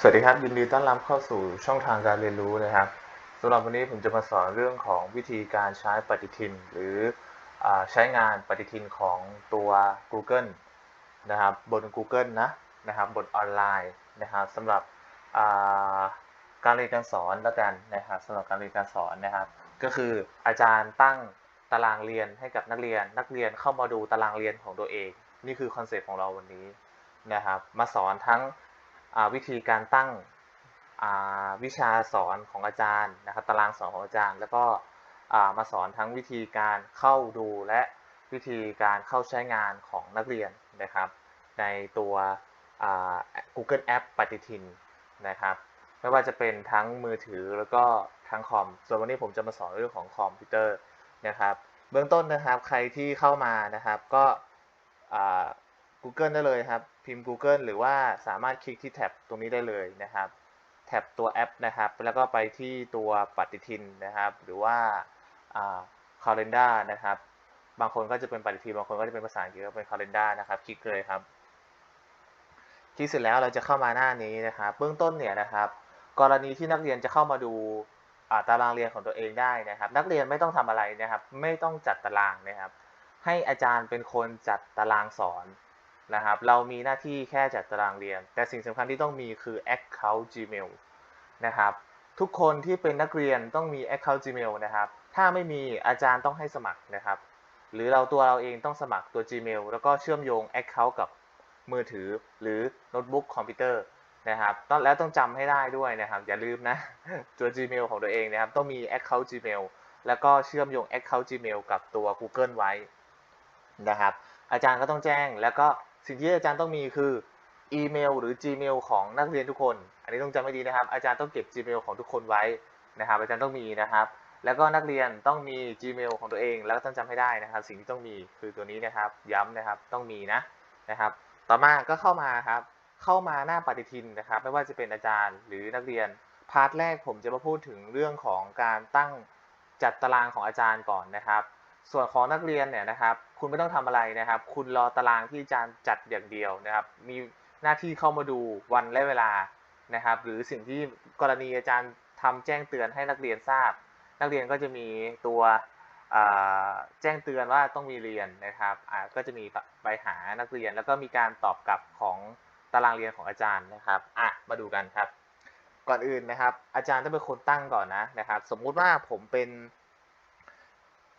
สวัสดีครับ ยินดีต้อนรับเข้าสู่ช่องทางการเรียนรู้นะครับสำหรับวันนี้ผมจะมาสอนเรื่องของวิธีการใช้ปฏิทิน หรืออใช้งานปฏิทินของตัว Google นะครับบน Google นะนะครับบนออนไลน์นะครับสำหรับการเรียนการสอนแล้วกันนะครับสำหรับการเรียนการสอนนะครับ ก็คืออาจารย์ตั้งตารางเรียนให้กับนักเรียน นักเรียนเข้ามาดูตารางเรียนของตัวเอง นี่คือคอนเซปต์ของเราวันนี้นะครับ มาสอนทั้ง วิธีการตั้งวิชาสอนของอาจารย์นะครับตารางสอนของอาจารย์ แล้วก็มาสอนทั้งวิธีการเข้าดูและวิธีการเข้าใช้งานของนักเรียนนะครับ ในตัว Google App ปฏิทินนะครับไม่ว่าจะเป็นทั้งมือถือแล้วก็ทั้งคอม ส่วนวันนี้ผมจะมาสอนเรื่องของคอมพิวเตอร์นะครับ เบื้องต้นนะครับใครที่เข้ามานะครับก็ Google ได้เลยครับ พิมพ์ Google หรือว่าสามารถคลิกที่แท็บตรงนี้ได้เลยนะครับ แท็บตัวแอปนะครับ แล้วก็ไปที่ตัวปฏิทินนะครับ หรือว่าอ่า calendar นะครับ บางคนก็จะเป็นปฏิทิน บางคนก็จะเป็นภาษาอังกฤษก็เป็น calendar นะครับ คลิกเลยครับ คลิกเสร็จแล้วเราจะเข้ามาหน้านี้นะครับ เบื้องต้นเนี่ยนะครับ กรณีที่นักเรียนจะเข้ามาดูาตารางเรียนของตัวเองได้นะครับ นักเรียนไม่ต้องทำอะไรนะครับ ไม่ต้องจัดตารางนะครับ ให้อาจารย์เป็นคนจัดตารางสอน นะครับ เรามีหน้าที่แค่จัดตารางเรียน แต่สิ่งสำคัญที่ต้องมีคือ Account Gmail นะครับ ทุกคนที่เป็นนักเรียนต้องมี Account Gmail นะครับ ถ้าไม่มีอาจารย์ต้องให้สมัครนะครับ หรือเราตัวเราเองต้องสมัครตัว Gmail แล้วก็เชื่อมโยง Account กับมือถือหรือโน้ตบุ๊กคอมพิวเตอร์นะครับต้องแล้วต้องจำให้ได้ด้วยนะครับ อย่าลืมนะตัว Gmail ของตัวเองนะครับ ต้องมี Account Gmail แล้วก็เชื่อมโยง Account Gmail กับตัว Google ไว้นะครับ อาจารย์ก็ต้องแจ้งแล้วก็ สิ่งที่อาจารย์ต้องมีคืออีเมลหรือ Gmail ของนักเรียนทุกคน อันนี้ต้องจำให้ดีนะครับ อาจารย์ต้องเก็บ Gmail ของทุกคนไว้นะครับ อาจารย์ต้องมีนะครับ แล้วก็นักเรียนต้องมี Gmail ของตัวเอง แล้วก็ต้องจำให้ได้นะครับ สิ่งที่ต้องมีคือตัวนี้นะครับ ย้ำนะครับ ต้องมีนะนะครับ ต่อมาก็เข้ามาครับ เข้ามาหน้าปฏิทินนะครับ ไม่ว่าจะเป็นอาจารย์หรือนักเรียน พาร์ทแรกผมจะมาพูดถึงเรื่องของการตั้งจัดตารางของอาจารย์ก่อนนะครับ ส่วนของนักเรียนเนี่ยนะครับ คุณไม่ต้องทำอะไรนะครับ คุณรอตารางที่อาจารย์จัดอย่างเดียวนะครับ มีหน้าที่เข้ามาดูวันและเวลานะครับ หรือสิ่งที่กรณีอาจารย์ทำแจ้งเตือนให้นักเรียนทราบ นักเรียนก็จะมีตัวแจ้งเตือนว่าต้องมีเรียนนะครับก็จะมีไปหานักเรียน แล้วก็มีการตอบกลับของตารางเรียนของอาจารย์นะครับอะมาดูกันครับ ก่อนอื่นนะครับ อาจารย์ต้องเป็นคนตั้งก่อนนะนะครับ สมมุติว่าผมเป็น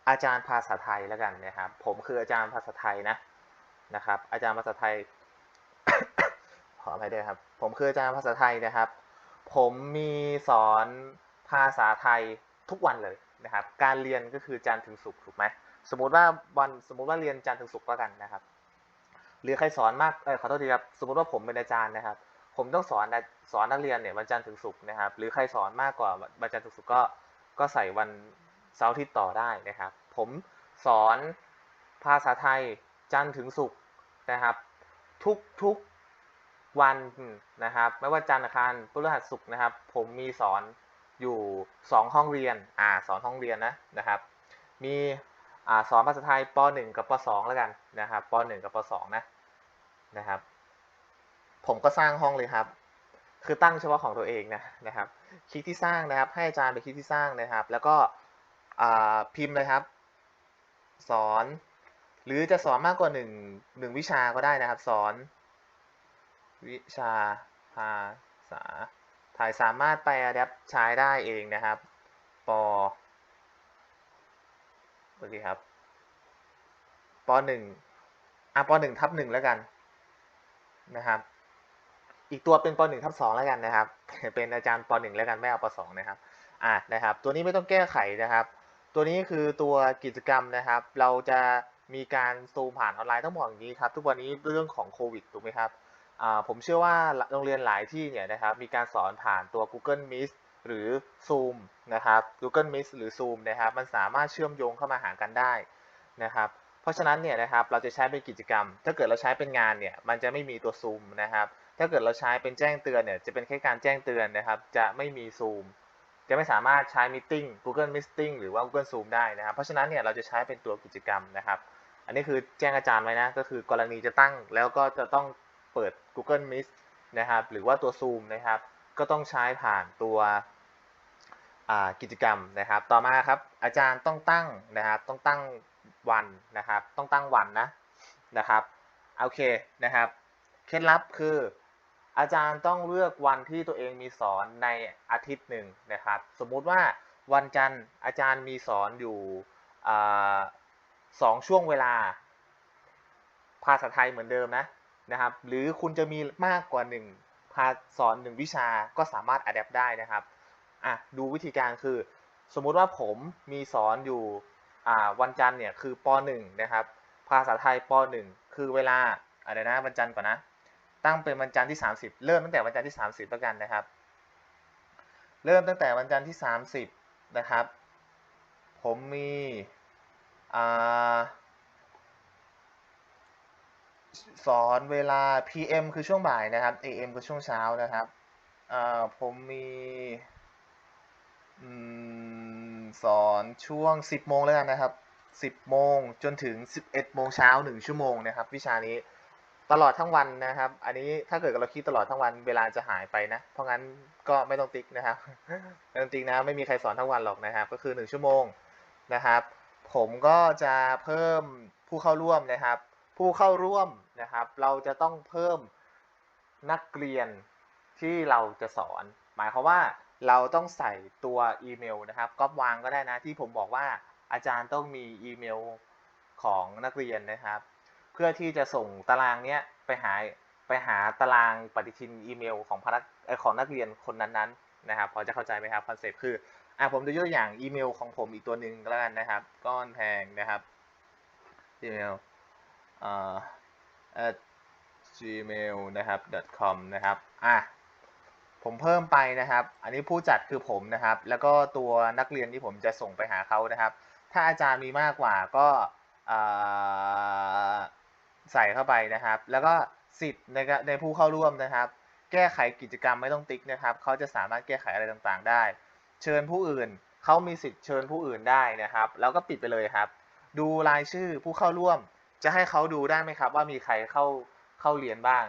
อาจารย์ภาษาไทยแล้วกันนะครับ ผมคืออาจารย์ภาษาไทยนะนะครับ อาจารย์ภาษาไทย ขออภัยด้วยครับ ผมคืออาจารย์ภาษาไทยนะครับ ผมมีสอนภาษาไทยทุกวันเลยนะครับ การเรียนก็คือจันทร์ถึงศุกร์ถูกไหมสมมติว่าวันสมมติว่าเรียนจันทร์ถึงศุกร์แล้วกันนะครับ หรือใครสอนมากเออขอโทษทีครับสมมติว่าผมเป็นอาจารย์นะครับ ผมต้องสอนสอนนักเรียนเนี่ยวันจันทร์ถึงศุกร์นะครับ หรือใครสอนมากกว่าวันจันทร์ถึงศุกร์ก็ก็ใส่วัน เสาร์อาทิตย์ต่อได้นะครับ ผมสอนภาษาไทยจันทร์ถึงศุกร์นะครับ ทุกทุกวันนะครับ ไม่ว่าจันทร์อังคารพฤหัสศุกร์นะครับ ผมมีสอนอยู่สองห้องเรียนอ่าสอนห้องเรียนนะนะครับ มีอ่าสอนภาษาไทยป .1 กับป .2 แล้วกันนะครับป .1 กับป .2 นะนะครับ ผมก็สร้างห้องเลยครับ คือตั้งเฉพาะของตัวเองนะนะครับคลิกที่สร้างนะครับ ให้อาจารย์ไปคลิกที่สร้างนะครับ แล้วก็ พิมพ์เลยครับ สอน หรือจะสอนมากกว่าหนึ่งหนึ่งวิชาก็ได้นะครับ สอน วิชาภาษาไทยสามารถไปอัดแอปใช้ได้เองนะครับปโอเคครับปหนึ่งอะปหนึ่งทับหนึ่งแล้วกันนะครับ อีกตัวเป็นปหนึ่งทับสองแล้วกันนะครับ เป็นอาจารย์ปหนึ่งแล้วกันไม่เอาปสองนะครับ อะนะครับ ตัวนี้ไม่ต้องแก้ไขนะครับ ตัวนี้คือตัวกิจกรรมนะครับ เราจะมีการซูมผ่านออนไลน์ต้องบอกอย่างนี้ครับ ทุกวันนี้เรื่องของโควิดถูกไหมครับผมเชื่อว่าโรงเรียนหลายที่เนี่ยนะครับมีการสอนผ่านตัว Google Meet หรือ Zoom นะครับ Google Meet หรือ Zoom นะครับ มันสามารถเชื่อมโยงเข้ามาหากันได้นะครับ เพราะฉะนั้นเนี่ยนะครับเราจะใช้เป็นกิจกรรม ถ้าเกิดเราใช้เป็นงานเนี่ยมันจะไม่มีตัว Zoom นะครับ ถ้าเกิดเราใช้เป็นแจ้งเตือนเนี่ยจะเป็นแค่การแจ้งเตือนนะครับ จะไม่มี Zoom จะไม่สามารถใช้ Meeting Google Meeting หรือว่า Google Zoom ได้นะครับ เพราะฉะนั้นเนี่ยเราจะใช้เป็นตัวกิจกรรมนะครับ อันนี้คือแจ้งอาจารย์ไว้นะ ก็คือกรณีจะตั้งแล้วก็จะต้องเปิด Google Meet นะครับ หรือว่าตัว Zoom นะครับ ก็ต้องใช้ผ่านตัวกิจกรรมนะครับ ต่อมาครับ อาจารย์ต้องตั้งนะครับ ต้องตั้งวันนะครับ ต้องตั้งวันนะนะครับ โอเคนะครับ เคล็ดลับคือ อาจารย์ต้องเลือกวันที่ตัวเองมีสอนในอาทิตย์หนึ่งนะครับ สมมุติว่าวันจันทร์อาจารย์มีสอนอยู่สองช่วงเวลา ภาษาไทยเหมือนเดิมนะนะครับ หรือคุณจะมีมากกว่า1ภาสอน1วิชาก็สามารถอัดแอปได้นะครับอะดูวิธีการคือ สมมุติว่าผมมีสอนอยู่วันจันทร์เนี่ยคือป .1 นะครับ ภาษาไทยป .1 คือเวลาอะไรนะวันจันทร์ก่อนนะ ตั้งเป็นวันจันทร์ที่ 30 เริ่มตั้งแต่วันจันทร์ที่ 30แล้วกันนะครับ เริ่มตั้งแต่วันจันทร์ที่ 30 นะครับ ผมมีอสอนเวลา PM คือช่วงบ่ายนะครับ AM คือช่วงเช้านะครับผมมีสอนช่วง 10 โมงแล้วกันนะครับ 10 โมงจนถึง 11 โมงเช้า 1 ชั่วโมงนะครับ วิชานี้ ตลอดทั้งวันนะครับ อันนี้ถ้าเกิดเราคิดตลอดทั้งวันเวลาจะหายไปนะ เพราะงั้นก็ไม่ต้องติ๊กนะครับไม่ต้องติ๊กนะไม่มีใครสอนทั้งวันหรอกนะครับ ก็คือ 1 ชั่วโมงนะครับ ผมก็จะเพิ่มผู้เข้าร่วมนะครับ ผู้เข้าร่วมนะครับ เราจะต้องเพิ่มนักเรียนที่เราจะสอน หมายความว่าเราต้องใส่ตัวอีเมลนะครับก๊อปวางก็ได้นะที่ผมบอกว่าอาจารย์ต้องมีอีเมลของนักเรียนนะครับ พื่อที่จะส่งตารางเนี้ยไปหาไปหาตารางปฏิทินอีเมลของพนักของนักเรียนคนนั้นๆนะครับพอจะเข้าใจไหมครับคอนเซ็ปต์คืออะผมจะยกตัวอย่างอีเมลของผมอีกตัวหนึ่งก็แล้วกันนะครับ ก้อนแพงนะครับอีเมลอ่า at gmail นะครับ com นะครับอะผมเพิ่มไปนะครับ อันนี้ผู้จัดคือผมนะครับ แล้วก็ตัวนักเรียนที่ผมจะส่งไปหาเขานะครับ ถ้าอาจารย์มีมากกว่าก็อ่า ใส่เข้าไปนะครับ แล้วก็สิทธิ์ในในผู้เข้าร่วมนะครับ แก้ไขกิจกรรมไม่ต้องติ๊กนะครับเขาจะสามารถแก้ไขอะไรต่างๆ ได้ เชิญผู้อื่นเขามีสิทธิ์เชิญผู้อื่นได้นะครับ แล้วก็ปิดไปเลยครับ ดูรายชื่อผู้เข้าร่วม จะให้เขาดูได้ไหมครับ ว่ามีใครเข้าเข้าเรียนบ้าง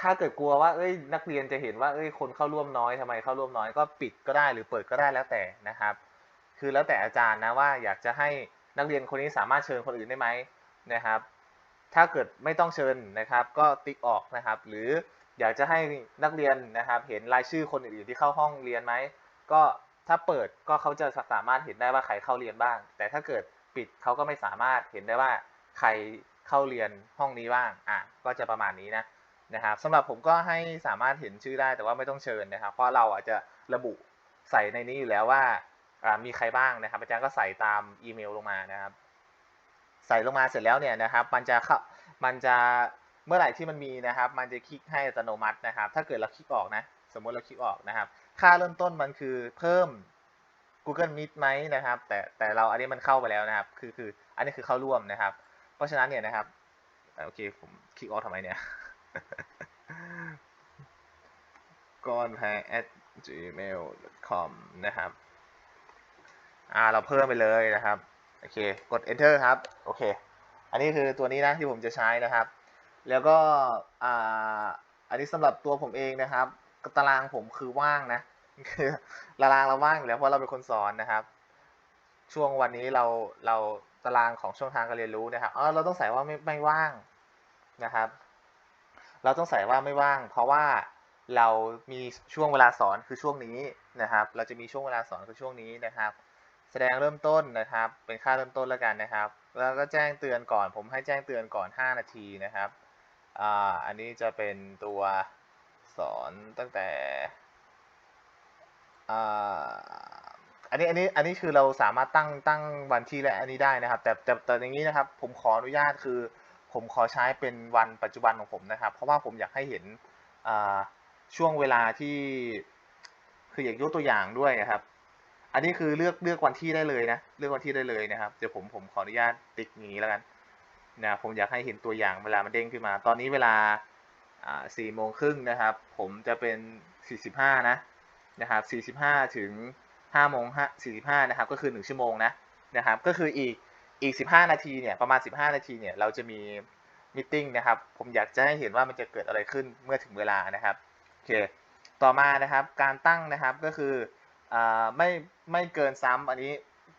ถ้าเกิดกลัวว่าเอ้ย นักเรียนจะเห็นว่าเอ้ยคนเข้าร่วมน้อยทำไมเข้าร่วมน้อยก็ปิดก็ได้หรือเปิดก็ได้แล้วแต่นะครับ คือแล้วแต่อาจารย์นะว่าอยากจะให้นักเรียนคนนี้สามารถเชิญคนอื่นได้ไหม นะครับ ถ้าเกิดไม่ต้องเชิญนะครับ ก็ติ๊กออกนะครับ หรืออยากจะให้นักเรียนนะครับ เห็นรายชื่อคนอื่นๆที่เข้าห้องเรียนไหมก็ถ้าเปิดก็เขาจะสามารถเห็นได้ว่าใครเข้าเรียนบ้าง แต่ถ้าเกิดปิดเขาก็ไม่สามารถเห็นได้ว่าใครเข้าเรียนห้องนี้บ้างอะก็จะประมาณนี้นะนะครับสำหรับผมก็ให้สามารถเห็นชื่อได้แต่ว่าไม่ต้องเชิญนะครับ เพราะเราอาจจะระบุใส่ในนี้อยู่แล้วว่าอ่ามีใครบ้างนะครับอาจารย์ก็ใส่ตามอีเมลลงมานะครับ ใส่ลงมาเสร็จแล้วเนี่ยนะครับ มันจะเข้ามันจะเมื่อไหร่ที่มันมีนะครับ มันจะคลิกให้อัตโนมัตินะครับ ถ้าเกิดเราคลิกออกนะ สมมติเราคลิกออกนะครับ ค่าเริ่มต้นมันคือเพิ่ม Google Meet ไหมนะครับ แต่แต่เราอันนี้มันเข้าไปแล้วนะครับ คือคืออันนี้คือเข้าร่วมนะครับ เพราะฉะนั้นเนี่ยนะครับโอเคผมคลิกออกทำไมเนี่ยก้อนแพง at gmail com นะครับ อ่า เราเพิ่มไปเลยนะครับ โอเค กด enter ครับ โอเค อันนี้คือตัวนี้นะที่ผมจะใช้นะครับ แล้วก็อ่าอันนี้สำหรับตัวผมเองนะครับตารางผมคือว่างนะคือตารางเราว่างอยู่แล้วเพราะเราเป็นคนสอนนะครับ ช่วงวันนี้เราเราตารางของช่องทางการเรียนรู้นะครับอ๋อเราต้องใส่ว่าไม่ไม่ว่างนะครับ เราต้องใส่ว่าไม่ว่าง เพราะว่าเรามีช่วงเวลาสอนคือช่วงนี้นะครับ เราจะมีช่วงเวลาสอนคือช่วงนี้นะครับ แสดงเริ่มต้นนะครับ เป็นค่าเริ่มต้นแล้วกันนะครับ แล้วก็แจ้งเตือนก่อน ผมให้แจ้งเตือนก่อน 5 นาทีนะครับอ่าอันนี้จะเป็นตัวสอนตั้งแต่อ่าอันนี้อันนี้อันนี้คือเราสามารถตั้งตั้งวันที่และอันนี้ได้นะครับ แต่แต่แต่อย่างนี้นะครับ ผมขออนุญาตคือ ผมขอใช้เป็นวันปัจจุบันของผมนะครับ เพราะว่าผมอยากให้เห็นอ่าช่วงเวลาที่คืออยากยกตัวอย่างด้วยนะครับ อันนี้คือเลือกเลือกวันที่ได้เลยนะ เลือกวันที่ได้เลยนะครับ เดี๋ยวผมผมขออนุญาตติ๊กงนี้แล้วกันนะ ผมอยากให้เห็นตัวอย่างเวลามันเด้งขึ้นมา ตอนนี้เวลาอ่าสี่โมงครึ่งนะครับ ผมจะเป็นสี่สิบห้านะ นะครับสี่สิบห้าถึงห้าโมงห้าสี่สิบห้านะครับ ก็คือหนึ่งชั่วโมงนะ นะครับ ก็คืออีก อีกสิบห้านาที เนี่ย ประมาณสิบห้านาที เนี่ย เราจะมีมิ팅นะครับ ผมอยากจะให้เห็นว่ามันจะเกิดอะไรขึ้นเมื่อถึงเวลานะครับ โอเค ต่อมานะครับ การตั้งนะครับ ก็คือ อ่าไม่ไม่เกินซ้ำอันนี้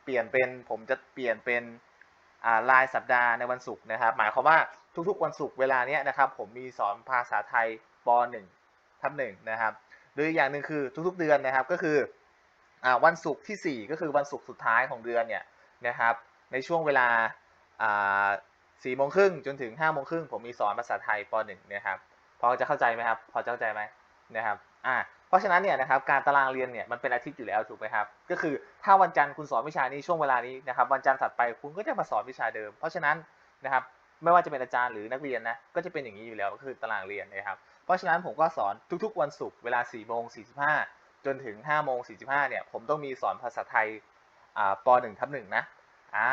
เปลี่ยนเป็นผมจะเปลี่ยนเป็นอ่ารายสัปดาห์ในวันศุกร์นะครับ หมายความว่าทุกๆวันศุกร์เวลาเนี้ยนะครับ ผมมีสอนภาษาไทยป .1 ทับหนึ่งนะครับ หรืออย่างหนึ่งคือทุกๆเดือนนะครับก็คืออ่าวันศุกร์ที่ 4 ก็คือวันศุกร์สุดท้ายของเดือนเนี่ยนะครับ ในช่วงเวลาอ่าสี่โมงครึ่งจนถึง5้าโมงครึ่งผมมีสอนภาษาไทยป .1 นะครับพอจะเข้าใจไหมครับ พอจะเข้าใจไหมนะครับ อ่า ราะฉะนั้นเนี่ยนะครับการตารางเรียนเนี่ยมันเป็นอาทิตย์อยู่แล้วถูกไหมครับก็คือถ้าวันจันทร์คุณสอนวิชานี้ช่วงเวลานี้นะครับวันจันทร์ถัดไปคุณก็จะมาสอนวิชาเดิม เพราะฉะนั้นนะครับไม่ว่าจะเป็นอาจารย์หรือนักเรียนนะก็จะเป็นอย่างนี้อยู่แล้วก็คือตารางเรียนนะครับเพราะฉะนั้นผมก็สอนทุกๆ วันศุกร์เวลา4โมง45จนถึง5โมง45เนี่ยผมต้องมีสอนภาษาไทยอ่าป .1 ทับ1นะอ่า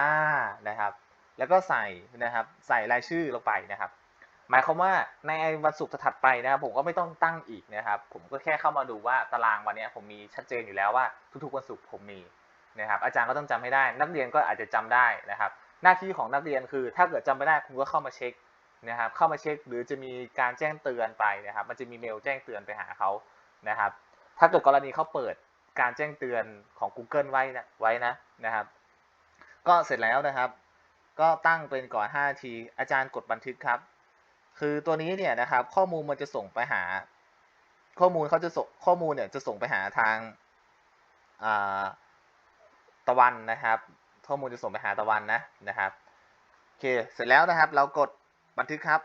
นะครับแล้วก็ใส่นะครับใส่รายชื่อลงไปนะครับ หมายความว่าในวันศุกร์ถัดไปนะครับผมก็ไม่ต้องตั้งอีกนะครับ ผมก็แค่เข้ามาดูว่าตารางวันนี้ผมมีชัดเจนอยู่แล้วว่าทุกๆวันศุกร์ผมมีนะครับ อาจารย์ก็ต้องจำให้ได้ นักเรียนก็อาจจะจำได้นะครับ หน้าที่ของนักเรียนคือ ถ้าเกิดจำไม่ได้คุณก็เข้ามาเช็คนะครับ เข้ามาเช็ค หรือจะมีการแจ้งเตือนไปนะครับ มันจะมีเมลแจ้งเตือนไปหาเขานะครับ ถ้าเกิดกรณีเขาเปิดการแจ้งเตือนของ Google ไว้นะไว้นะนะครับ ก็เสร็จแล้วนะครับ ก็ตั้งเป็นก่อน5นาทีอาจารย์กดบันทึกครับ คือตัวนี้เนี่ยนะครับ ข้อมูลมันจะส่งไปหา ข้อมูลเขาจะส่งข้อมูลเนี่ยจะส่งไปหาทางาตะวันนะครับ ข้อมูลจะส่งไปหาตะวันนะนะครับโอเคเสร็จแล้วนะครับ เรากดบันทึกครับ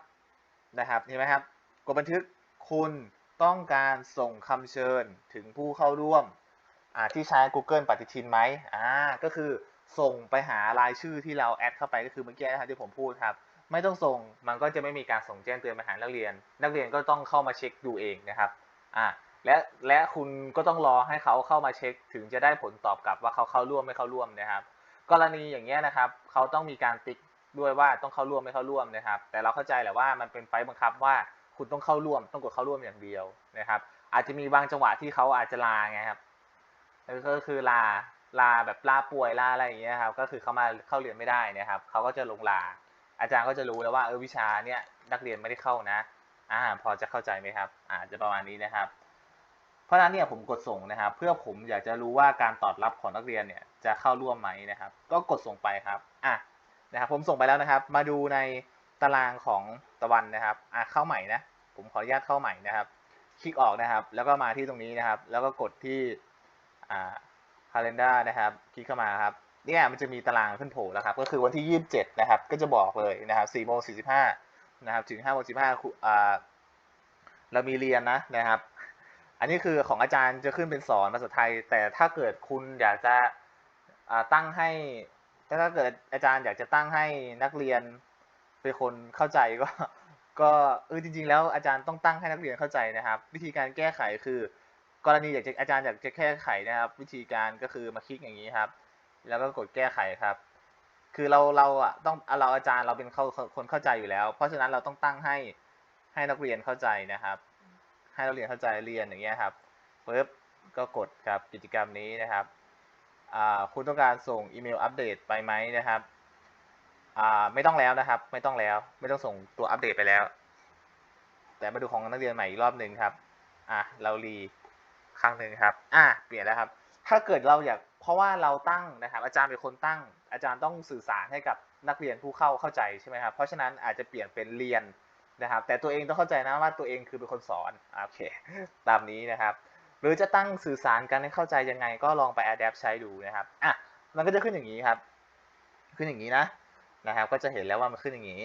นะครับเห็นไหมครับ กดบันทึกคุณต้องการส่งคำเชิญถึงผู้เข้าร่วมที่ใช้ Google ปฏิทินไหมอ่าก็คือส่งไปหารายชื่อที่เราแอดเข้าไปก็คือเมื่อกี้นะครับที่ผมพูดครับ ไม่ต้องส่งมันก็จะไม่มีการส่งแจ้งเตือนไปหานักเรียน นักเรียนก็ต้องเข้ามาเช็คดูเองนะครับอ่าและและคุณก็ต้องรอให้เขาเข้ามาเช็ค ถึงจะได้ผลตอบกลับว่าเขาเข้าร่วมไม่เข้าร่วมนะครับ กรณีอย่างเงี้ยนะครับ เขาต้องมีการติ๊กด้วยว่าต้องเข้าร่วมไม่เข้าร่วมนะครับ แต่เราเข้าใจแหละว่ามันเป็นไฟล์บังคับว่าคุณต้องเข้าร่วม ต้องกดเข้าร่วมอย่างเดียวนะครับ อาจจะมีบางจังหวะที่เขาอาจจะลาไงครับก็คือลาลาแบบลาป่วยลาอะไรอย่างเงี้ยครับ ก็คือเขามาเข้าเรียนไม่ได้นะครับ เขาก็จะลงลา อาจารย์ก็จะรู้แล้วว่าเออวิชาเนี้ยนักเรียนไม่ได้เข้านะอ่าพอจะเข้าใจไหมครับอาจจะประมาณนี้นะครับ เพราะนั้นเนี่ยผมกดส่งนะครับ เพื่อผมอยากจะรู้ว่าการตอบรับของนักเรียนเนี่ยจะเข้าร่วมไหมนะครับ ก็กดส่งไปครับอะนะครับผมส่งไปแล้วนะครับ มาดูในตารางของตะวันนะครับอะเข้าใหม่นะผมขออนุญาตเข้าใหม่นะครับ คลิกออกนะครับ แล้วก็มาที่ตรงนี้นะครับ แล้วก็กดที่อ่า calendar นะครับ คลิกเข้ามาครับ เนี่ยมันจะมีตารางขึ้นโผล่แล้วครับ ก็คือวันที่ 27 นะครับ ก็จะบอกเลยนะครับ4โมง45 นะครับ ถึง5โมง15อ่าเรามีเรียนนะนะครับ อันนี้คือของอาจารย์จะขึ้นเป็นสอนภาษาไทย แต่ถ้าเกิดคุณอยากจะตั้งให้ถ้าเกิดอาจารย์อยากจะตั้งให้นักเรียนเป็นคนเข้าใจก็ก็เออจริง ๆ แล้วอาจารย์ต้องตั้งให้นักเรียนเข้าใจนะครับ วิธีการแก้ไขคือ กรณีอยากจะอาจารย์อยากจะแก้ไขนะครับ วิธีการก็คือมาคลิกอย่างนี้ครับ แล้วก็กดแก้ไขครับ คือเราเราอะต้องเราอาจารย์เราเป็นเขาคนเข้าใจอยู่แล้ว เพราะฉะนั้นเราต้องตั้งให้ให้นักเรียนเข้าใจนะครับ ให้นักเรียนเข้าใจเรียนอย่างเงี้ยครับปึ๊บก็กดครับกิจกรรมนี้นะครับอ่าคุณต้องการส่งอีเมลอัปเดตไปไหมนะครับอ่าไม่ต้องแล้วนะครับ ไม่ต้องแล้ว ไม่ต้องส่งตัวอัปเดตไปแล้ว แต่มาดูของนักเรียนใหม่อีกรอบหนึ่งครับ อะเรารีครั้งหนึ่งครับ อะเปลี่ยนแล้วครับ ถ้าเกิดเราอยากเพราะว่าเราตั้งนะครับอาจารย์เป็นคนตั้ง อาจารย์ต้องสื่อสารให้กับนักเรียนผู้เข้าเข้าใจใช่ไหมครับเพราะฉะนั้นอาจจะเปลี่ยนเป็นเรียนนะครับ แต่ตัวเองต้องเข้าใจนะว่าตัวเองคือเป็นคนสอนโอเคตามนี้นะครับ หรือจะตั้งสื่อสารกันให้เข้าใจยังไงก็ลองไป adapt ใช้ดูนะครับอะมันก็จะขึ้นอย่างนี้ครับ ขึ้นอย่างนี้นะนะครับ ก็จะเห็นแล้วว่ามันขึ้นอย่างนี้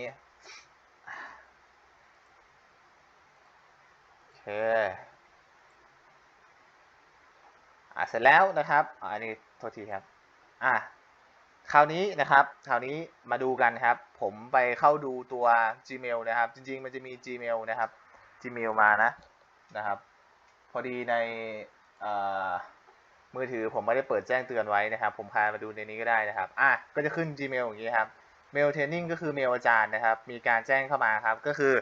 โอเค อะเสร็จแล้วนะครับอันนี้โทษทีครับอะคราวนี้นะครับคราวนี้มาดูกันครับ ผมไปเข้าดูตัว Gmail นะครับ จริง ๆ มันจะมี Gmail นะครับ Gmail มานะนะครับ พอดีในมือถือผมไม่ได้เปิดแจ้งเตือนไว้นะครับ ผมพามาดูในนี้ก็ได้นะครับอะก็จะขึ้น Gmail อย่างนี้ครับเมลเทรนนิ่งก็คือเมลอาจารย์นะครับ มีการแจ้งเข้ามาครับ ก็คือ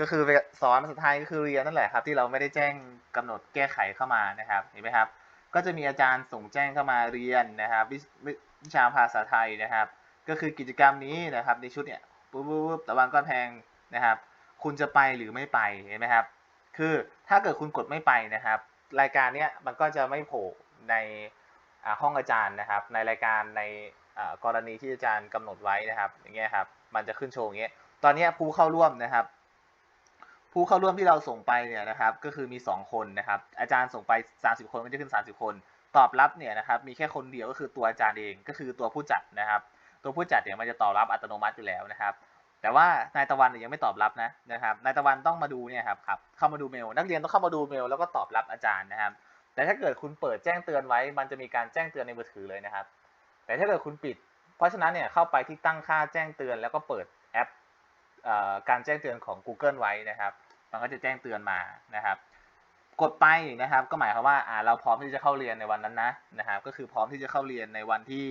ก็คือสอนภาษาไทยก็คือเรียนนั่นแหละครับ ที่เราไม่ได้แจ้งกำหนดแก้ไขเข้ามานะครับ เห็นไหมครับ ก็จะมีอาจารย์ส่งแจ้งเข้ามาเรียนนะครับวิชาภาษาไทยนะครับ ก็คือกิจกรรมนี้นะครับในชุดเนี่ยปุ๊บปุ๊บตะวันก้อนแพงนะครับ คุณจะไปหรือไม่ไปเห็นไหมครับ คือถ้าเกิดคุณกดไม่ไปนะครับ รายการเนี้ยมันก็จะไม่โผล่ในห้องอาจารย์นะครับ ในรายการในกรณีที่อาจารย์กำหนดไว้นะครับ อย่างเงี้ยครับ มันจะขึ้นโชว์อย่างเงี้ย ตอนนี้ผู้เข้าร่วมนะครับ ผู้เข้าร่วมที่เราส่งไปเนี่ยนะครับก็คือมี 2 คนนะครับ อาจารย์ส่งไป 30 คนก็จะขึ้น 30 คน ตอบรับเนี่ยนะครับมีแค่คนเดียวก็คือตัวอาจารย์เองก็คือตัวผู้จัดนะครับ ตัวผู้จัดเนี่ยมันจะตอบรับอัตโนมัติอยู่แล้วนะครับ แต่ว่านายตะวันเนี่ยยังไม่ตอบรับนะนะครับนายตะวันต้องมาดูเนี่ยครับครับเข้ามาดูเมล นักเรียนต้องเข้ามาดูเมลแล้วก็ตอบรับอาจารย์นะครับ แต่ถ้าเกิดคุณเปิดแจ้งเตือนไว้ มันจะมีการแจ้งเตือนในมือถือเลยนะครับ แต่ถ้าเกิดคุณปิด เพราะฉะนั้นเนี่ยเข้าไปที่ตั้งค่าแจ้งเตือน แล้วก็เปิดแอปอการแจ้งเตือนของ Google ไว้นะครับ มันก็จะแจ้งเตือนมานะครับ กดไปนะครับ ก็หมายความว่าอ่าเราพร้อมที่จะเข้าเรียนในวันนั้นนะนะครับ ก็คือพร้อมที่จะเข้าเรียนในวันที่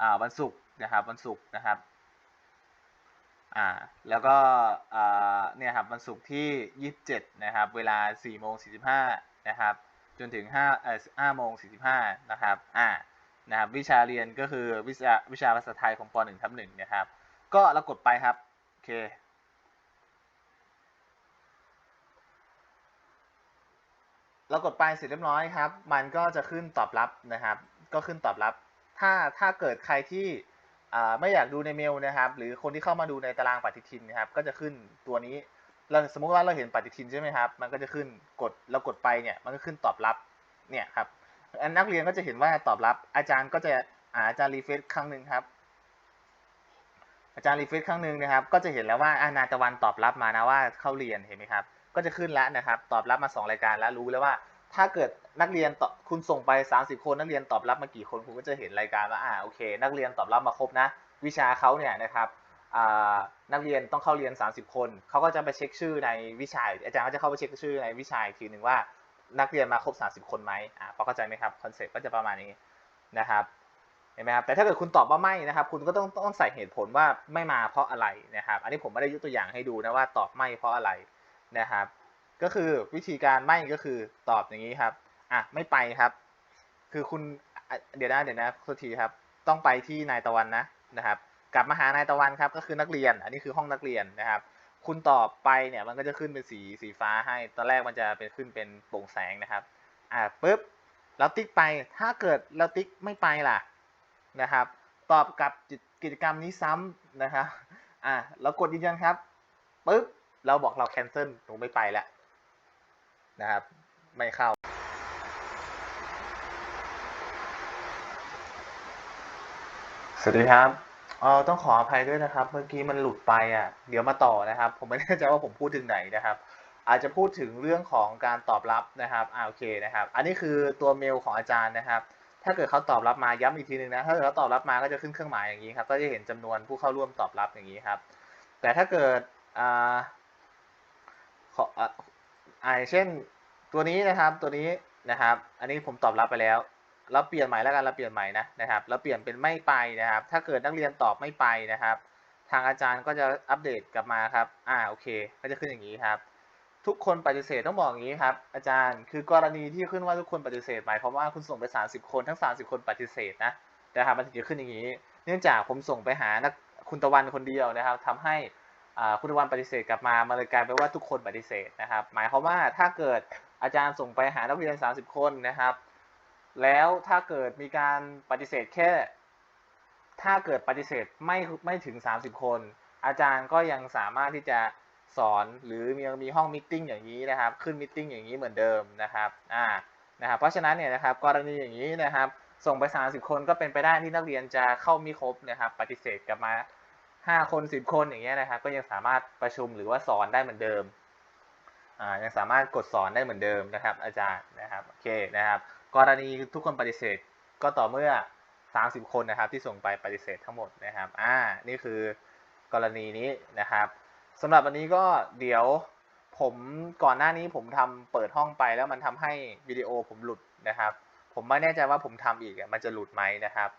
อ่าวันศุกร์นะครับวันศุกร์นะครับอ่าแล้วก็อ่าเนี่ยครับวันศุกร์ที่ 27 นะครับ เวลา4โมง45นะครับ จนถึง5เอ่อ5โมง45นะครับอ่านะครับวิชาเรียนก็คือวิชาวิชาภาษาไทยของป .1 ทับ1นะครับ ก็เรากดไปครับ โอเค เรากดไปเสร็จเรียบร้อยครับ มันก็จะขึ้นตอบรับนะครับ ก็ขึ้นตอบรับ ถ้าถ้าเกิดใครที่ไม่อยากดูในเมลนะครับ หรือคนที่เข้ามาดูในตารางปฏิทินนะครับ ก็จะขึ้นตัวนี้เราสมมุติว่าเราเห็นปฏิทินใช่ไหมครับ มันก็จะขึ้นกดเรากดไปเนี่ย มันก็ขึ้นตอบรับ เนี่ยครับ อันนักเรียนก็จะเห็นว่าตอบรับ อาจารย์ก็จะอ่าอาจารย์รีเฟซครั้งหนึ่งครับ อาจารย์รีเฟซครั้งหนึ่งนะครับ ก็จะเห็นแล้วว่าอานาตะวันตอบรับมานะว่าเข้าเรียนเห็นไหมครับ ก็จะขึ้นแล้วนะครับ ตอบรับมา 2 รายการแล้วรู้แล้วว่า ถ้าเกิดนักเรียนตอบคุณส่งไป 30 คนนักเรียนตอบรับมากี่คนคุณก็จะเห็นรายการว่าอ่าโอเค นักเรียนตอบรับมาครบนะ วิชาเขาเนี่ยนะครับนักเรียนต้องเข้าเรียน 30 คนเขาก็จะไปเช็คชื่อในวิชาอาจารย์ก็จะเข้าไปเช็คชื่อในวิชาอีกทีหนึ่งว่านักเรียนมาครบ 30 คนไหมอ่าพอเข้าใจไหมครับคอนเซ็ปต์ก็จะประมาณนี้นะครับเห็นไหมครับแต่ถ้าเกิดคุณตอบว่าไม่นะครับ คุณก็ต้องต้องใส่เหตุผลว่าไม่มาเพราะอะไรนะครับ อันนี้ผมไม่ได้ยกตัวอย่างให้ดูนะว่าตอบไม่เพราะอะไร นะครับ ก็คือวิธีการไม่ก็คือตอบอย่างนี้ครับ อะไม่ไปครับ คือคุณเดี๋ยวนะเดี๋ยวนะโทษทีครับ ต้องไปที่นายตะวันนะนะครับ กลับมาหานายตะวันครับ ก็คือนักเรียน อันนี้คือห้องนักเรียนนะครับ คุณตอบไปเนี่ยมันก็จะขึ้นเป็นสีสีฟ้าให้ ตอนแรกมันจะเป็นขึ้นเป็นโปร่งแสงนะครับ อ่าปุ๊บเราติ๊กไป ถ้าเกิดเราติ๊กไม่ไปล่ะนะครับ ตอบกับกิจกรรมนี้ซ้ำนะครับ อ่าเรากดยืนยันครับปุ๊บ เราบอกเราแคนเซิลหนูไม่ไปแล้วนะครับ ไม่เข้า สวัสดีครับเออต้องขออภัยด้วยนะครับ เมื่อกี้มันหลุดไปอะ เดี๋ยวมาต่อนะครับ ผมไม่แน่ใจว่าผมพูดถึงไหนนะครับ อาจจะพูดถึงเรื่องของการตอบรับนะครับอ่าโอเคนะครับ อันนี้คือตัวเมลของอาจารย์นะครับ ถ้าเกิดเขาตอบรับมาย้ำอีกทีหนึ่งนะ ถ้าเกิดเขาตอบรับมาก็จะขึ้นเครื่องหมายอย่างนี้ครับ ก็จะเห็นจำนวนผู้เข้าร่วมตอบรับอย่างนี้ครับ แต่ถ้าเกิดอ่าข ออ่าอ่าอย่างเช่นตัวนี้นะครับตัวนี้นะครับ อันนี้ผมตอบรับไปแล้ว เราเปลี่ยนใหม่แล้วกันเราเปลี่ยนใหม่นะนะครับเราเปลี่ยนเป็นไม่ไปนะครับ ถ้าเกิดนักเรียนตอบไม่ไปนะครับ ทางอาจารย์ก็จะอัปเดตกลับมาครับอ่าโอเค ก็จะขึ้นอย่างนี้ครับ ทุกคนปฏิเสธต้องบอกอย่างนี้ครับ อาจารย์ คือกรณีที่ขึ้นว่าทุกคนปฏิเสธหมายความว่าคุณส่งไป 30 คนทั้ง 30 คนปฏิเสธนะนะครับมันถึงจะขึ้นอย่างนี้ เนื่องจากผมส่งไปหานักคุณตะวันคนเดียวนะครับทำให้ คุณตะวันปฏิเสธกลับมามันเลยกลายเป็นว่าทุกคนปฏิเสธนะครับ หมายความว่าถ้าเกิดอาจารย์ส่งไปหานักเรียน 30 คนนะครับ แล้วถ้าเกิดมีการปฏิเสธแค่ ถ้าเกิดปฏิเสธไม่ไม่ถึง 30 คน อาจารย์ก็ยังสามารถที่จะสอนหรือมีมีห้องมิทติ้งอย่างนี้นะครับ ขึ้นมิทติ้งอย่างนี้เหมือนเดิมนะครับอ่านะครับเพราะฉะนั้นเนี่ยนะครับกรณีอย่างนี้นะครับ ส่งไป 30 คนก็เป็นไปได้ที่นักเรียนจะเข้าม่ครบนะครับ ปฏิเสธกลับมา 5คน10คนอย่างเงี้ยนะครับ ก็ยังสามารถประชุมหรือว่าสอนได้เหมือนเดิมอ่ายังสามารถกดสอนได้เหมือนเดิมนะครับ อาจารย์นะครับโอเคนะครับ กรณีทุกคนปฏิเสธก็ต่อเมื่อ 30 คนนะครับ ที่ส่งไปปฏิเสธทั้งหมดนะครับอ่านี่คือกรณีนี้นะครับสำหรับวันนี้ก็เดี๋ยวผมก่อนหน้านี้ผมทำเปิดห้องไปแล้วมันทำให้วิดีโอผมหลุดนะครับ ผมไม่แน่ใจว่าผมทำอีกมันจะหลุดไหมนะครับ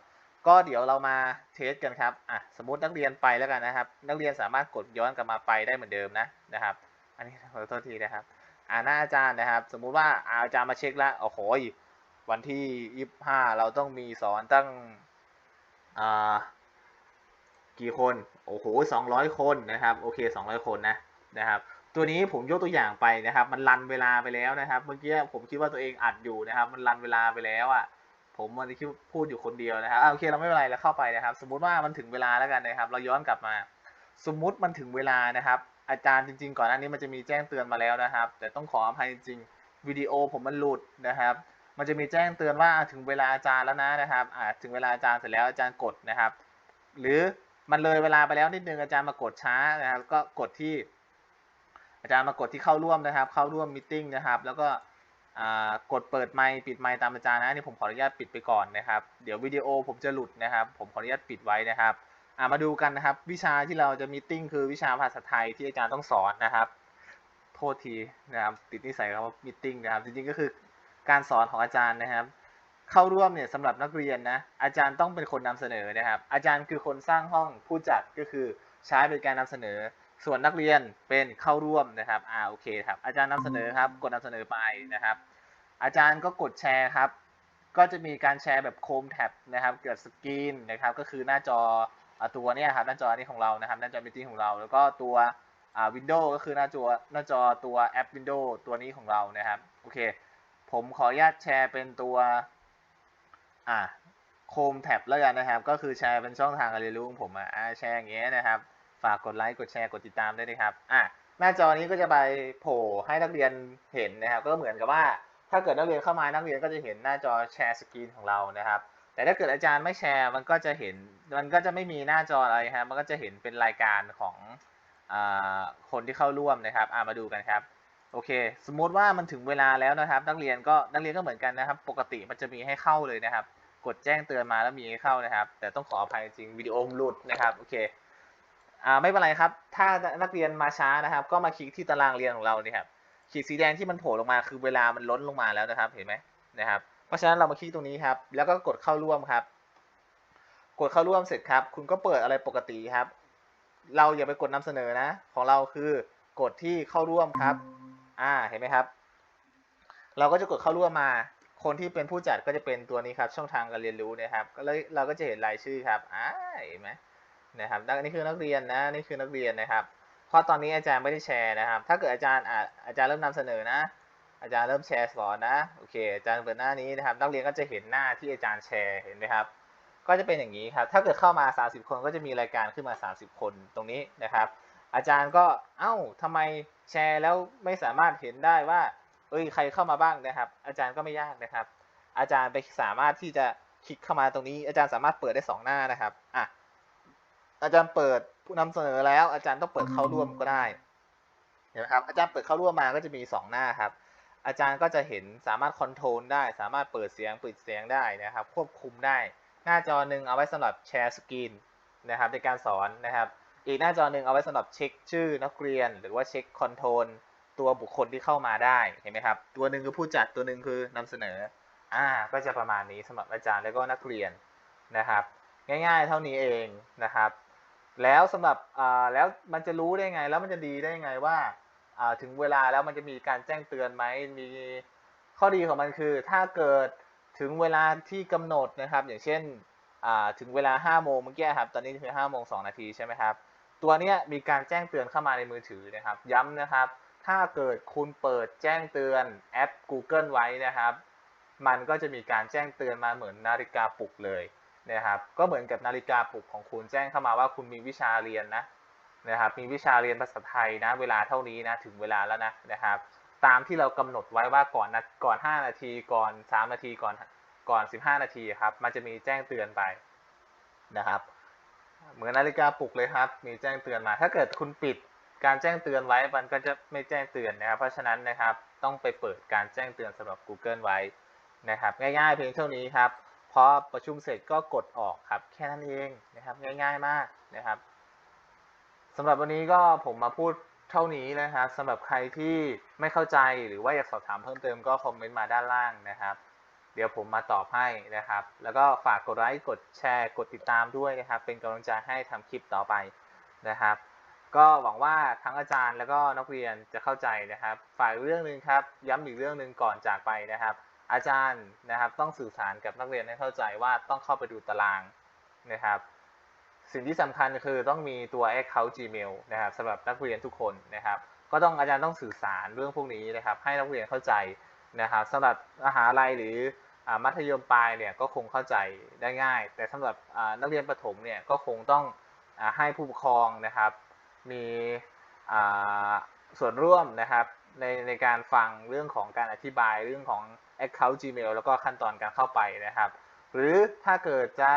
ก็เดี๋ยวเรามาเทสกันครับอะสมมตินักเรียนไปแล้วกันนะครับ นักเรียนสามารถกดย้อนกลับมาไปได้เหมือนเดิมนะนะครับ อันนี้ขอโทษทีนะครับอ่าหน้าอาจารย์นะครับ สมมุติว่าอาจารย์มาเช็คแล้วโอ้โหวันที่ยี่ห้าเราต้องมีสอนตั้งอ่ากี่คนโอ้โห200คนนะครับโอเค200คนนะนะครับ ตัวนี้ผมยกตัวอย่างไปนะครับ มันรันเวลาไปแล้วนะครับ เมื่อกี้ผมคิดว่าตัวเองอัดอยู่นะครับ มันรันเวลาไปแล้วอะ ผมมันคิดพูดอยู่คนเดียวนะครับอโอเคเราไม่เป็นไรเราเข้าไปนะครับ สมมุติว่ามันถึงเวลาแล้วกันนะครับ เราย้อนกลับมา สมมุติมันถึงเวลานะครับ อาจารย์จริง ๆ ก่อนหน้านี้มันจะมีแจ้งเตือนมาแล้วนะครับ แต่ต้องขออภัยจริงๆวิดีโอผมมันหลุดนะครับ มันจะมีแจ้งเตือนว่าถึงเวลาอาจารย์แล้วนะนะครับถึงเวลาอาจารย์เสร็จแล้วอาจารย์กดนะครับ หรือมันเลยเวลาไปแล้วนิดนึงอาจารย์มากดช้านะครับ ก็กดที่ อาจารย์มากดที่เข้าร่วมนะครับ เข้าร่วมมิ팅นะครับ แล้วก็ กดเปิดไมค์ปิดไมค์ตามอาจารย์นะนี่ผมขออนุญาตปิดไปก่อนนะครับ เดี๋ยววิดีโอผมจะหลุดนะครับ ผมขออนุญาตปิดไว้นะครับมาดูกันนะครับ วิชาที่เราจะมิ팅คือวิชาภาษาไทยที่อาจารย์ต้องสอนนะครับ โทษทีนะครับติดนิสัยคำว่ามิ팅นะครับจริงๆก็คือการสอนของอาจารย์นะครับ เข้าร่วมเนี่ยสำหรับนักเรียนนะอาจารย์ต้องเป็นคนนำเสนอนะครับ อาจารย์คือคนสร้างห้องผู้จัดก็คือใช้เป็นการนำเสนอ ส่วนนักเรียนเป็นเข้าร่วมนะครับอ่าโอเคครับ อาจารย์นำเสนอครับ กดนำเสนอไปนะครับ อาจารย์ก็กดแชร์ครับ ก็จะมีการแชร์แบบโคมแท็บนะครับ เกิดสกรีนนะครับ ก็คือหน้าจออ่าตัวเนี้ยครับ หน้าจอนี้ของเรานะครับ หน้าจอมิ팅ของเรา แล้วก็ตัวอ่าวินโดว์ก็คือหน้าจอหน้าจอตัวแอปวินโดว์ตัวนี้ของเรานะครับ โอเค ผมขออนุญาตแชร์เป็นตัวอ่าโคมแท็บแล้วกันนะครับ ก็คือแชร์เป็นช่องทางการเรียนรู้ของผมอะอ่าแชร์อย่างเงี้ยนะครับ ฝากกดไลค์กดแชร์กดติดตามด้วยนะครับอะหน้าจอนี้ก็จะไปโผล่ให้นักเรียนเห็นนะครับ ก็เหมือนกับว่าถ้าเกิดนักเรียนเข้ามานักเรียนก็จะเห็นหน้าจอแชร์สกรีนของเรานะครับ แต่ถ้าเกิดอาจารย์ไม่แชร์มันก็จะเห็นมันก็จะไม่มีหน้าจออะไรครับมันก็จะเห็นเป็นรายการของอคนที่เข้าร่วมนะครับอ่ามาดูกันครับโอเค สมมติว่ามันถึงเวลาแล้วนะครับ นักเรียนก็นักเรียนก็เหมือนกันนะครับ ปกติมันจะมีให้เข้าเลยนะครับ กดแจ้งเตือนมาแล้วมีให้เข้านะครับ แต่ต้องขออภัยจริงวิดีโอมหลุดนะครับโอเค อ่าไม่เป็นไรครับ ถ้านักเรียนมาช้านะครับ ก็มาคลิกที่ตารางเรียนของเรานี่ครับขีดสีแดงที่มันโผล่ลงมาคือเวลามันล้นลงมาแล้วนะครับ เห็นไหมนะครับ เพราะฉะนั้นเรามาคลิกตรงนี้ครับ แล้วก็กดเข้าร่วมครับ กดเข้าร่วมเสร็จครับ คุณก็เปิดอะไรปกติครับ เราอย่าไปกดนำเสนอนะ ของเราคือกดที่เข้าร่วมครับ อ่าเห็นไหมครับ เราก็จะกดเข้าร่วมมา คนที่เป็นผู้จัดก็จะเป็นตัวนี้ครับ ช่องทางการเรียนรู้นะครับก็เลยเราก็จะเห็นรายชื่อครับอ่าเห็นไหม นะครับนี่คือนักเรียนนะนี่คือนักเรียนนะครับ เพราะตอนนี้อาจารย์ไม่ได้แชร์นะครับ ถ้าเกิดอาจารย์อาจารย์เริ่มนำเสนอนะ อาจารย์เริ่มแชร์สอนนะโอเคอาจารย์เปิดหน้านี้นะครับ นักเรียนก็จะเห็นหน้าที่อาจารย์แชร์เห็นไหมครับ ก็จะเป็นอย่างนี้ครับ ถ้าเกิดเข้ามา 30 คนก็จะมีรายการขึ้นมา 30 คนตรงนี้นะครับ อาจารย์ก็เอ้าทำไมแชร์แล้วไม่สามารถเห็นได้ว่าเอ้ยใครเข้ามาบ้างนะครับ อาจารย์ก็ไม่ยากนะครับ อาจารย์ไปสามารถที่จะคลิกเข้ามาตรงนี้ อาจารย์สามารถเปิดได้สองหน้านะครับอะ อาจารย์เปิดผู้นำเสนอแล้ว อาจารย์ต้องเปิดเข้าร่วมก็ได้เห็นไหมครับอาจารย์เปิดเข้าร่วมมาก็จะมีสองหน้าครับ อาจารย์ก็จะเห็นสามารถคอนโทรลได้ สามารถเปิดเสียงปิดเสียงได้นะครับ ควบคุมได้ หน้าจอหนึ่งเอาไว้สำหรับแชร์สกรีนนะครับในการสอนนะครับ อีกหน้าจอหนึ่งเอาไว้สำหรับเช็คชื่อนักเรียน หรือว่าเช็คคอนโทรลตัวบุคคลที่เข้ามาได้เห็นไหมครับ ตัวหนึ่งคือผู้จัดตัวหนึ่งคือนำเสนออ่าก็จะประมาณนี้สำหรับอาจารย์แล้วก็นักเรียนนะครับ ง่ายๆ เท่านี้เองนะครับ แล้วสำหรับอ่าแล้วมันจะรู้ได้ไง แล้วมันจะดีได้ไงว่าอ่าถึงเวลาแล้วมันจะมีการแจ้งเตือนไหมมีข้อดีของมันคือ ถ้าเกิดถึงเวลาที่กำหนดนะครับ อย่างเช่นอ่าถึงเวลา5โมงเมื่อกี้ครับ ตอนนี้คือ5โมง2นาทีใช่ไหมครับ ตัวนี้มีการแจ้งเตือนเข้ามาในมือถือนะครับ ย้ำนะครับ ถ้าเกิดคุณเปิดแจ้งเตือนแอป Google ไว้นะครับ มันก็จะมีการแจ้งเตือนมาเหมือนนาฬิกาปลุกเลย นะครับก็เหมือนกับนาฬิกาปลุกของคุณแจ้งเข้ามาว่าคุณมีวิชาเรียนนะนะครับมีวิชาเรียนภาษาไทยนะเวลาเท่านี้นะถึงเวลาแล้วนะนะครับตามที่เรากำหนดไว้ว่าก่อนนะก่อน 5 นาทีก่อน 3 นาทีก่อนก่อน 15 นาทีครับมันจะมีแจ้งเตือนไปนะครับเหมือนนาฬิกาปลุกเลยครับ มีแจ้งเตือนมา ถ้าเกิดคุณปิดการแจ้งเตือนไว้มันก็จะไม่แจ้งเตือนนะครับ เพราะฉะนั้นนะครับต้องไปเปิดการแจ้งเตือนสำหรับ Google ไว้นะครับง่ายๆเพียงเท่านี้ครับ พอประชุมเสร็จก็กดออกครับ แค่นั้นเองนะครับ ง่าย ๆ มากนะครับสำหรับวันนี้ก็ผมมาพูดเท่านี้นะครับสำหรับใครที่ไม่เข้าใจหรือว่าอยากสอบถามเพิ่มเติมก็คอมเมนต์มาด้านล่างนะครับ เดี๋ยวผมมาตอบให้นะครับ แล้วก็ฝากกดไลค์กดแชร์กดติดตามด้วยนะครับ เป็นกำลังใจให้ทำคลิปต่อไปนะครับ ก็หวังว่าทั้งอาจารย์แล้วก็นักเรียนจะเข้าใจนะครับ ฝ่ายเรื่องหนึ่งครับ ย้ำอีกเรื่องหนึ่งก่อนจากไปนะครับ อาจารย์นะครับต้องสื่อสารกับนักเรียนให้เข้าใจว่าต้องเข้าไปดูตารางนะครับ สิ่งที่สำคัญคือต้องมีตัว account Gmail นะครับสำหรับนักเรียนทุกคนนะครับ ก็ต้องอาจารย์ต้องสื่อสารเรื่องพวกนี้นะครับ ให้นักเรียนเข้าใจนะครับสำหรับมหาลัยหรืออมัธยมปลายเนี่ยก็คงเข้าใจได้ง่าย แต่สำหรับนักเรียนประถมเนี่ยก็คงต้องอให้ผู้ปกครองนะครับ มีส่วนร่วมนะครับในในการฟังเรื่องของการอธิบายเรื่องของ Account Gmail แล้วก็ขั้นตอนการเข้าไปนะครับ หรือถ้าเกิดจะ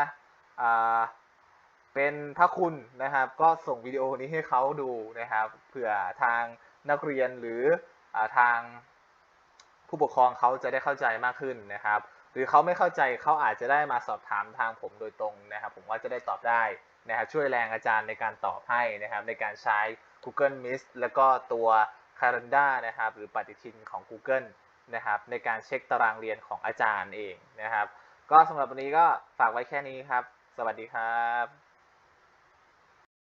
เป็นพระคุณนะครับ ก็ส่งวิดีโอนี้ให้เขาดูนะครับเผื่อทางนักเรียนหรืออทางผู้ปกครองเขาจะได้เข้าใจมากขึ้นนะครับ หรือเขาไม่เข้าใจเขาอาจจะได้มาสอบถามทางผมโดยตรงนะครับ ผมว่าจะได้ตอบได้นะครับช่วยแรงอาจารย์ในการตอบให้นะครับ ในการใช้ Google Meet แล้วก็ตัว Calendar นะครับ หรือปฏิทินของ Google นะครับในการเช็คตารางเรียนของอาจารย์เองนะครับ ก็สำหรับวันนี้ก็ฝากไว้แค่นี้ครับ สวัสดีครับ